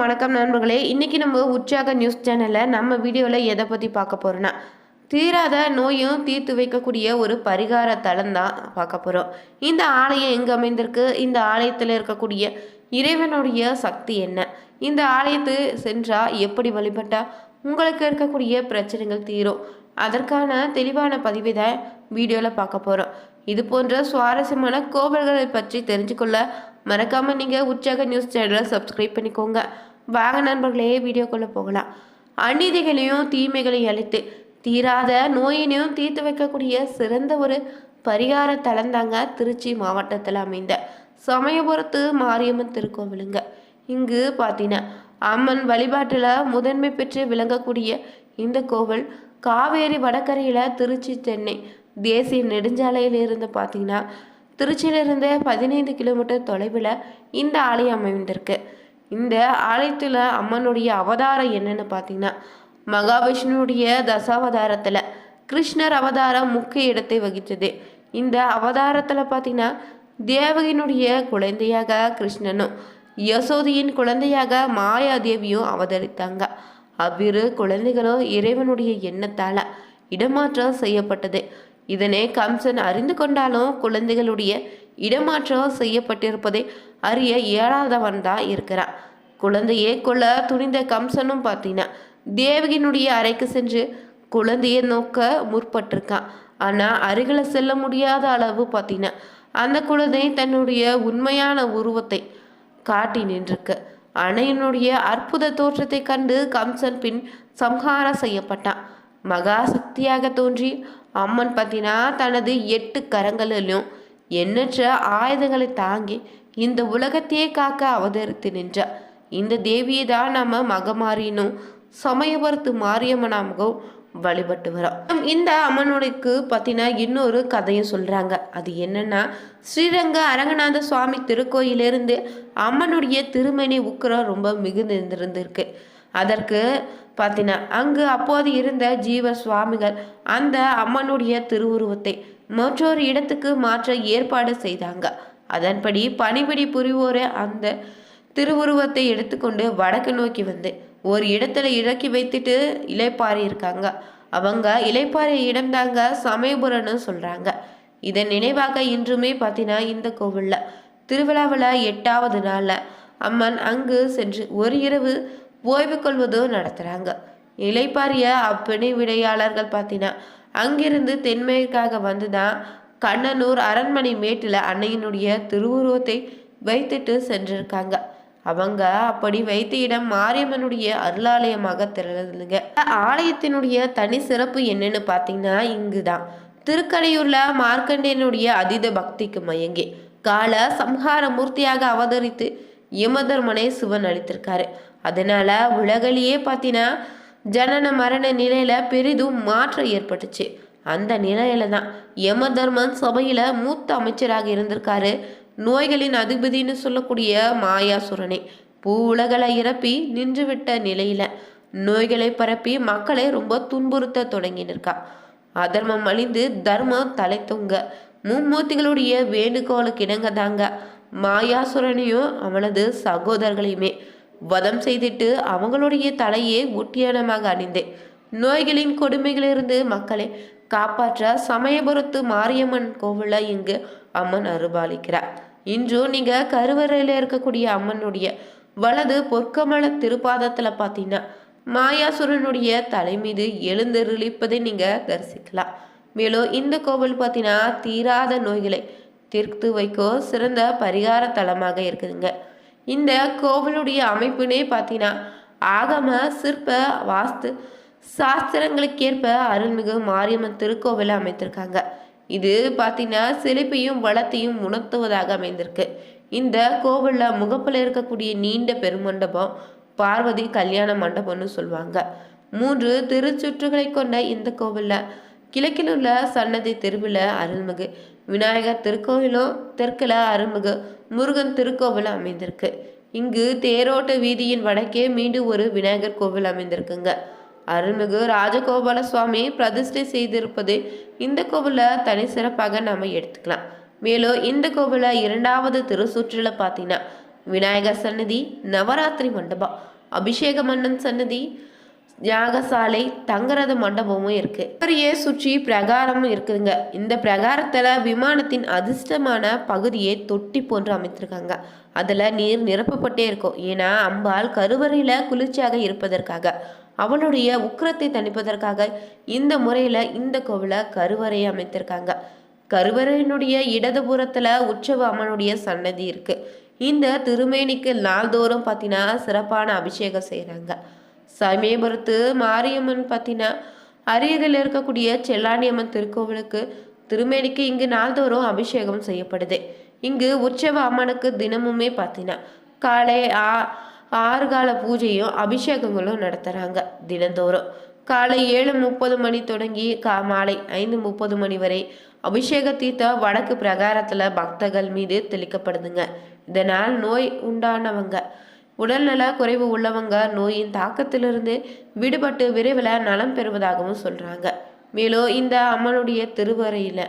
வணக்கம் நண்பர்களே. இன்னைக்கு நம்ம உற்சாக நியூஸ் சேனலில் நம்ம வீடியோவில் எதை பற்றி பார்க்க போகிறோன்னா தீராத நோயும் தீர்த்து வைக்கக்கூடிய ஒரு பரிகார தலம் தான் பார்க்க போகிறோம் இந்த ஆலயம் எங்கே அமைந்திருக்கு? இந்த ஆலயத்தில் இருக்கக்கூடிய இறைவனுடைய சக்தி என்ன? இந்த ஆலயத்து சென்றால் எப்படி வழிபட்டால் உங்களுக்கு இருக்கக்கூடிய பிரச்சனைகள் தீரும்? அதற்கான தெளிவான பதிவை தான் வீடியோவில் பார்க்க போகிறோம் இது போன்ற சுவாரஸ்யமான கோவில்களை பற்றி தெரிஞ்சுக்கொள்ள மறக்காமல் நீங்கள் உற்சாக நியூஸ் சேனலை சப்ஸ்கிரைப் பண்ணிக்கோங்க. வாங்க நண்பர்களே வீடியோக்குள்ளே போகலாம். அநீதிகளையும் தீமைகளையும் அழித்து தீராத நோயினையும் தீர்த்து வைக்கக்கூடிய சிறந்த ஒரு பரிகார தலந்தாங்க திருச்சி மாவட்டத்தில் அமைந்த சமயபுரத்து மாரியம்மன் திருக்கோவிலுங்க. இங்கு பார்த்தீங்கன்னா அம்மன் வழிபாட்டில் முதன்மை பெற்று விளங்கக்கூடிய இந்த கோவில் காவேரி வடகரையில் திருச்சி சென்னை தேசிய நெடுஞ்சாலையில் இருந்து பார்த்தீங்கன்னா திருச்சியிலிருந்து பதினைந்து கிலோமீட்டர் தொலைவில் இந்த ஆலயம் அமைந்திருக்கு. இந்த ஆலயத்தில் அம்மனுடைய அவதாரம் என்னன்னு பார்த்தீங்கன்னா மகாவிஷ்ணுடைய தசாவதாரத்தில் கிருஷ்ணர் அவதாரம் முக்கிய இடத்தை வகித்தது இந்த அவதாரத்தில் பார்த்தீங்கன்னா தேவகையினுடைய குழந்தையாக கிருஷ்ணனும் யசோதியின் குழந்தையாக மாயாதேவியும் அவதரித்தாங்க. அவ்விரு குழந்தைகளும் இறைவனுடைய எண்ணத்தால் இடமாற்றம் செய்யப்பட்டது. இதனை கம்சன் அறிந்து கொண்டாலும் குழந்தைகளுடைய இடமாற்றம் செய்யப்பட்டிருப்பதை அறிய இயலாதவன் தான் இருக்கிறான் குழந்தையை கொள்ள துணிந்த கம்சனும் பார்த்தீங்கன்னா தேவகியினுடைய அறைக்கு சென்று குழந்தையை நோக்க முற்பட்டிருக்கான் ஆனால் அருகில் செல்ல முடியாத அளவு பார்த்தீங்கன்னா அந்த குழந்தை தன்னுடைய உண்மையான உருவத்தை காட்டி நின்றிருக்கு. அணையனுடைய அற்புத தோற்றத்தை கண்டு கம்சன் பின் சம்ஹாரம் செய்யப்பட்டான் மகா சக்தியாக தோன்றி அம்மன் பார்த்தீங்கன்னா தனது எட்டு கரங்களிலும் எண்ணற்ற ஆயுதங்களை தாங்கி இந்த உலகத்தையே காக்க அவதரித்து நின்றார். இந்த தேவியை தான் நம்ம மகமாரினும் சமயபுரத்து மாரியம்மனாகவும் வழிபட்டு வரோம். இந்த அம்மனுடைக்கு பார்த்தீங்கன்னா இன்னொரு கதையும் சொல்கிறாங்க அது என்னன்னா ஸ்ரீரங்க அரங்கநாத சுவாமி திருக்கோயிலிருந்து அம்மனுடைய திருமணி உக்கிரம் ரொம்ப மிகுந்திருந்திருக்கு. அதற்கு பார்த்தீங்கன்னா அங்கு அப்போது இருந்த ஜீவ சுவாமிகள் அந்த அம்மனுடைய திருவுருவத்தை மற்றொரு இடத்துக்கு மாற்ற ஏற்பாடு செய்தாங்க. அதன்படி பணிபடி புரிவோரை அந்த திருவுருவத்தை எடுத்துக்கொண்டு வடக்கு நோக்கி வந்து ஒரு இடத்துல இறக்கி வைத்துட்டு இலைப்பாரி இருக்காங்க. அவங்க இலைப்பாறை இடம்தாங்க சமயபுரம்னு சொல்றாங்க. இதன் நினைவாக இன்றுமே பார்த்தீங்கன்னா இந்த கோவிலில். திருவிழாவில் எட்டாவது நாளில் அம்மன் அங்கு சென்று ஒரு இரவு ஓய்வு கொள்வதும் நடத்துகிறாங்க இலைப்பாரிய அப்பிணை விடையாளர்கள் பார்த்தீங்கன்னா அங்கிருந்து தென்மேற்காக வந்து தான் கண்ணனூர் அரண்மனை மேட்டில் அன்னையினுடைய திருவுருவத்தை வைத்துட்டு சென்றிருக்காங்க. அவங்க அப்படி வைத்த இடம் மாரியம்மனுடைய அருளாலயமாக திறந்ததுங்க ஆலயத்தினுடைய தனி சிறப்பு என்னன்னு பார்த்தீங்கன்னா இங்குதான். திருக்கடையூர்ல மார்க்கண்டேயனுடைய அதீத பக்திக்கு மயங்கி கால சம்ஹார மூர்த்தியாக அவதரித்து யமதர்மனை சிவன் அளித்திருக்காரு. அதனால உலகிலேயே பார்த்தீங்கன்னா ஜனன மரண நிலையில பெரிதும் மாற்றம் ஏற்பட்டுச்சு. அந்த நிலையில தான் யமதர்மன் சபையில மூத்த அமைச்சராக இருந்திருக்காரு. நோய்களின் அதிபதினு சொல்லக்கூடிய மாயாசுரனே பூ உலகளை இறப்பி நின்றுவிட்ட நிலையில நோய்களை பரப்பி மக்களை ரொம்ப துன்புறுத்த தொடங்கினிருக்கா. அதர்மம் அழிந்து தர்மம் தலை தொங்க மும்மூர்த்திகளுடைய வேண்டுகோளுக்கு இணங்க தாங்க மாயாசுரனையும் அவனது சகோதரர்களையுமே வதம் செய்துட்டு அவங்களுடைய தலையே ஒட்டியானமாக அணிந்தேன். நோய்களின் கொடுமைகளிலிருந்து மக்களை காப்பாற்ற சமயபுரத்து மாரியம்மன் கோவிலை இங்கு அம்மன் அருபாலிக்கிறார் இன்றும் நீங்கள் கருவறையில் இருக்கக்கூடிய அம்மனுடைய வலது பொற்கமல திருப்பாதத்தில் பார்த்தீங்கன்னா மாயாசுரனுடைய தலை மீது எழுந்தருளிப்பதை நீங்கள் தரிசிக்கலாம். மேலும் இந்த கோவில் பார்த்தீங்கன்னா தீராத நோய்களை தீர்த்து வைக்கோ சிறந்த பரிகார தலமாக இருக்குதுங்க. இந்த கோவிலுடைய அமைப்புனே பார்த்தீங்கன்னா ஆகம சிற்ப வாஸ்து சாஸ்திரங்களுக்கேற்ப அருள்மிகு மாரியம்மன் திருக்கோவிலை அமைத்திருக்காங்க. இது பார்த்தீங்கன்னா செழிப்பையும் வளத்தையும் உணர்த்துவதாக அமைந்திருக்கு. இந்த கோவிலில் முகப்பில் இருக்கக்கூடிய நீண்ட பெருமண்டபம் பார்வதி கல்யாண மண்டபம்னு சொல்லுவாங்க. மூன்று திருச்சுற்றுகளை கொண்ட இந்த கோவிலில் கிழக்கில் உள்ள சன்னதி தெருவில் அருள்மிகு விநாயகர் திருக்கோவிலும் தெற்கில் அருள்மிகு முருகன் திருக்கோவில் அமைந்திருக்கு. இங்கு தேரோட்ட வீதியின் வடக்கே மீண்டும் ஒரு விநாயகர் கோவில் அமைந்திருக்குங்க. அருள்மிகு ராஜகோபால சுவாமி பிரதிஷ்டை செய்திருப்பது இந்த கோவிலில் தனி சிறப்பாக நம்ம எடுத்துக்கலாம். மேலும் இந்த கோவிலை இரண்டாவது திருச்சுற்றில் பார்த்தீங்கன்னா விநாயகர் சன்னதி நவராத்திரி மண்டபம் அபிஷேக மன்னன் சன்னதி யாகசாலை தங்கரத மண்டபமும் இருக்கு. பெரிய சுற்றி பிரகாரமும் இருக்குதுங்க. இந்த பிரகாரத்துல விமானத்தின் அதிர்ஷ்டமான பகுதியை தொட்டி போன்று அமைத்திருக்காங்க. அதுல நீர் நிரப்பப்பட்டே இருக்கும். ஏன்னா அம்பாள் கருவறையில குளிர்ச்சியாக இருப்பதற்காக. அவளுடைய உக்கிரத்தை தணிப்பதற்காக இந்த முறையில் இந்த கோவிலை கருவறையை அமைத்திருக்காங்க. கருவறையினுடைய இடதுபுறத்தில் உற்சவ அம்மனுடைய சன்னதி இருக்குது இந்த திருமேனிக்கு நாள்தோறும் பார்த்தீங்கன்னா சிறப்பான அபிஷேகம் செய்கிறாங்க சமயபுரத்து மாரியம்மன் பார்த்தீங்கன்னா அரியலில் இருக்கக்கூடிய செல்லாண்டியம்மன் திருக்கோவிலுக்கு திருமேனிக்கு இங்கு நாள்தோறும் அபிஷேகம் செய்யப்படுது. இங்கு உற்சவ அம்மனுக்கு தினமுமே பார்த்தீங்கன்னா காலை ஆ ஆறு கால பூஜையும் அபிஷேகங்களும் நடத்துகிறாங்க தினந்தோறும். காலை ஏழு முப்பது மணி தொடங்கி கா மாலை ஐந்து முப்பது மணி வரை அபிஷேக தீர்த்தம் வடக்கு பிரகாரத்தில் பக்தர்கள் மீது தெளிக்கப்படுதுங்க. இதனால் நோய் உண்டானவங்க. உடல்நல குறைவு உள்ளவங்க நோயின் தாக்கத்திலிருந்து விடுபட்டு விரைவில் நலம் பெறுவதாகவும் சொல்கிறாங்க மேலும் இந்த அம்மனுடைய திருவறையில்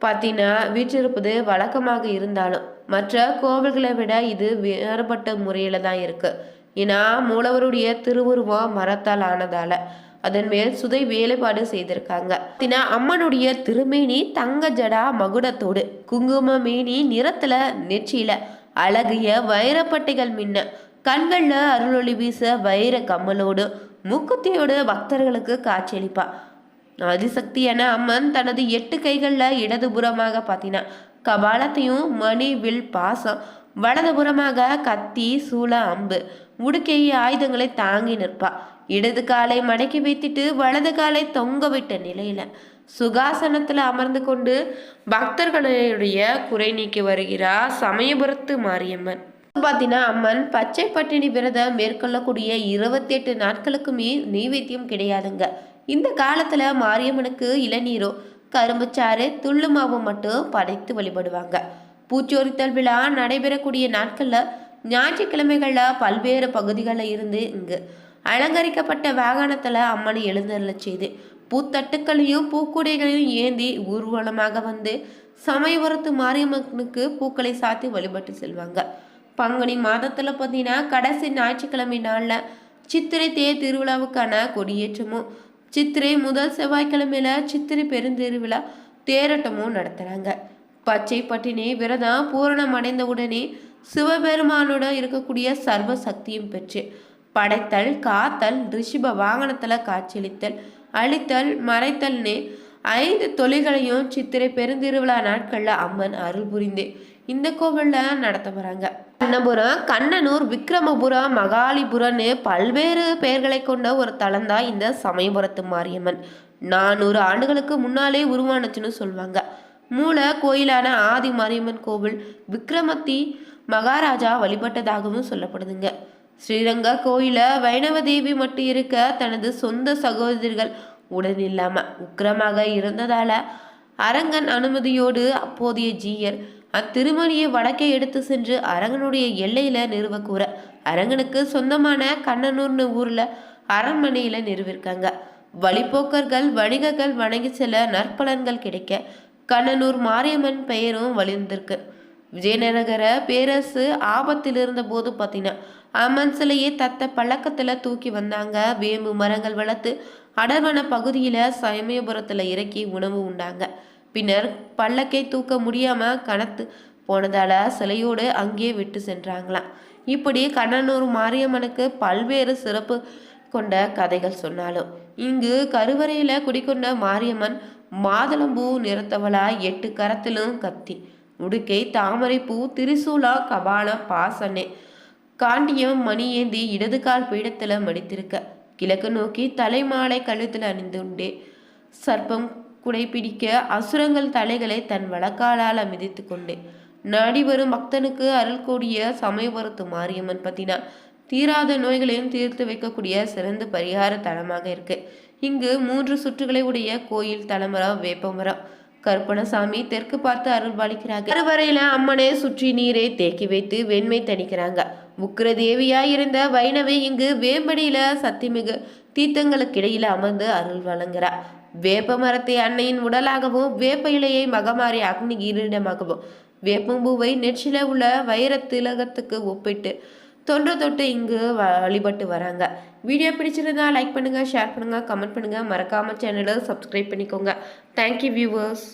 பார்த்தீங்கன்னா வீற்றிருப்பது வழக்கமாக இருந்தாலும் மற்ற கோவில்களை விட இது வேறுபட்ட முறையில் தான் இருக்குது ஏன்னா மூலவருடைய திருவுருவம் மரத்தால் ஆனதால அதன் மேல் சுதை வேலைப்பாடு செய்திருக்காங்க. தினா அம்மனுடைய திருமேனி தங்க ஜடா மகுடத்தோடு குங்கும மேனி நிறத்துல நெற்றியில அழகிய வைரப்பட்டைகள் மின்ன கண்கள்ல அருளொளி வீச வைர கம்மலோடு மூக்குத்தியோடு பக்தர்களுக்கு காட்சியளிப்பா. அதிசக்தியான அம்மன் தனது எட்டு கைகள்ல இடதுபுறமாக பார்த்தீங்கன்னா கபாலத்தையும் மணி வில் பாசம். வலதுபுறமாக கத்தி சூள அம்பு. உடுக்கை ஆயுதங்களை தாங்கி நிற்பா. இடது காலை மடக்கி வைத்துட்டு வலது காலை தொங்க விட்ட நிலையில சுகாசனத்துல அமர்ந்து கொண்டு பக்தர்களுடைய குறை நீக்கி வருகிறார் சமயபுரத்து மாரியம்மன். பார்த்தீங்கன்னா அம்மன் பச்சை பட்டினி விரதம் மேற்கொள்ளக்கூடிய இருபத்தி எட்டு நாட்களுக்குமே நெய்வேத்தியம் கிடையாதுங்க. இந்த காலத்துல மாரியம்மனுக்கு இளநீரோ கரும்புச்சாறு துள்ளு மாவு மட்டும் படைத்து வழிபடுவாங்க. பூச்சோரித்தல் விழா நடைபெறக்கூடிய நாட்களில் ஞாயிற்றுக்கிழமைகளில் பல்வேறு பகுதிகளில் இருந்து இங்கு அலங்கரிக்கப்பட்ட வாகனத்தில் அம்மனை எழுந்தருளச் செய்து பூத்தட்டுக்களையும் பூக்குடைகளையும் ஏந்தி ஊர்வலமாக வந்து சமயபுரத்து மாரியம்மனுக்கு பூக்களை சாத்தி வழிபட்டு செல்வாங்க. பங்குனி மாதத்தில் பார்த்தீங்கன்னா கடைசி ஞாயிற்றுக்கிழமை நாளில் சித்திரை தேர் திருவிழாவுக்கான கொடியேற்றமும் சித்திரை முதல் செவ்வாய்க்கிழமையில சித்திரை பெருந்திருவிழா தேரோட்டமும் நடத்துறாங்க. பச்சை பட்டினி விரதம் பூரணம் அடைந்த உடனே சிவபெருமானுடன் இருக்கக்கூடிய சர்வ சக்தியும் பெற்று படைத்தல் காத்தல் ரிஷிப வாகனத்துல காட்சியளித்தல் அழித்தல் மறைத்தல்னு ஐந்து தொழில்களையும் சித்திரை பெருந்திருவிழா நாட்களில் அம்மன் அருள் புரிந்தேன் இந்த கோவிலில் நடத்த போகிறாங்க கண்ணபுரம் கண்ணனூர் விக்ரமபுரம் மகாலிபுரம்னு பல்வேறு பெயர்களை கொண்ட ஒரு தலம் தான் இந்த சமயபுரத்து மாரியம்மன். நானூறு ஆண்டுகளுக்கு முன்னாலே உருவானுச்சுன்னு சொல்லுவாங்க. மூல கோயிலான ஆதி மாரியம்மன் கோவில் விக்ரமத்தி மகாராஜா வழிபட்டதாகவும் சொல்லப்படுதுங்க. ஸ்ரீரங்க கோயில வைணவ தேவி மட்டும் இருக்க தனது சொந்த சகோதரிகள் உடன் இல்லாம உக்கிரமாக இருந்ததால அரங்கன் அனுமதியோடு அப்போதைய ஜீயர் அத்திருமணியை வடக்கே எடுத்து சென்று அரங்கனுடைய எல்லையில நிறுவ கூற. அரங்கனுக்கு சொந்தமான கண்ணனூர்னு ஊர்ல அரண்மனையில நிறுவிருக்காங்க. வழிபோக்கர்கள் வணிகர்கள் வணங்கி செல்ல நற்பலன்கள் கிடைக்க கண்ணனூர் மாரியம்மன் பெயரும் வலிந்திருக்கு விஜயநகர பேரரசு ஆபத்தில் இருந்த போது பார்த்தீங்கன்னா அம்மன் சிலையை தத்த பழக்கத்துல தூக்கி வந்தாங்க. வேம்பு மரங்கள் வளர்த்து அடர்வன பகுதியில சமயபுரத்துல இறக்கி உணவு உண்டாங்க. பின்னர் பல்லக்கை தூக்க முடியாம கனத்து போனதால சிலையோடு அங்கேயே விட்டு சென்றாங்களாம். இப்படி கண்ணனூர் மாரியம்மனுக்கு பல்வேறு சிறப்பு கொண்ட கதைகள் சொன்னாலும் இங்கு கருவறையில குடிக்கொண்ட மாரியம்மன் மாதுளம்பூ நிறத்தவளா எட்டு கரத்திலும் கத்தி உடுக்கை தாமரைப்பூ திரிசூலா கபாலம் பாசனே காண்டியம் மணி ஏந்தி இடது கால் பீடத்துல மடித்திருக்க கிழக்கு நோக்கி தலைமாலை கழுத்தில் அணிந்துண்டே சர்ப்பம் குடைப்பிடிக்க அசுரங்கள் தலைகளை தன் வழக்காலால் மிதித்து கொண்டு நாடி வரும் பக்தனுக்கு அருள் கூடிய சமயபுரத்து மாரியம்மன் பத்தினா. தீராத நோய்களையும் தீர்த்து வைக்கக்கூடிய சிறந்த பரிகார தலமாக இருக்கு. இங்கு மூன்று சுற்றுகளை உடைய கோயில் தலமரம் வேப்பமரம் கருப்பணசாமி தெற்கு பார்த்து அருள் பாலிக்கிறாங்க. கருவறையில அம்மனை சுற்றி நீரை தேக்கி வைத்து வெண்மை தணிக்கிறாங்க. உக்கிர தேவியாய் இருந்த வைணவி இங்கு வேம்படியில சத்திமிகு தீர்த்தங்களுக்கிடையில் அமர்ந்து அருள் வழங்குகிறார். வேப்ப மரத்தை அன்னையின் உடலாகவும் வேப்ப இலையை மகமாரி அக்னி கிரீடமாகவும் வேப்பம்பூவை நெற்றில உள்ள வைர திலகத்துக்கு ஒப்பிட்டு தொன்று தொட்டு இங்கு வழிபட்டு வராங்க. வீடியோ பிடிச்சிருந்தா லைக் பண்ணுங்கள் ஷேர் பண்ணுங்கள் கமெண்ட் பண்ணுங்கள் மறக்காமல் சேனலை சப்ஸ்கிரைப் பண்ணிக்கோங்க. Thank you viewers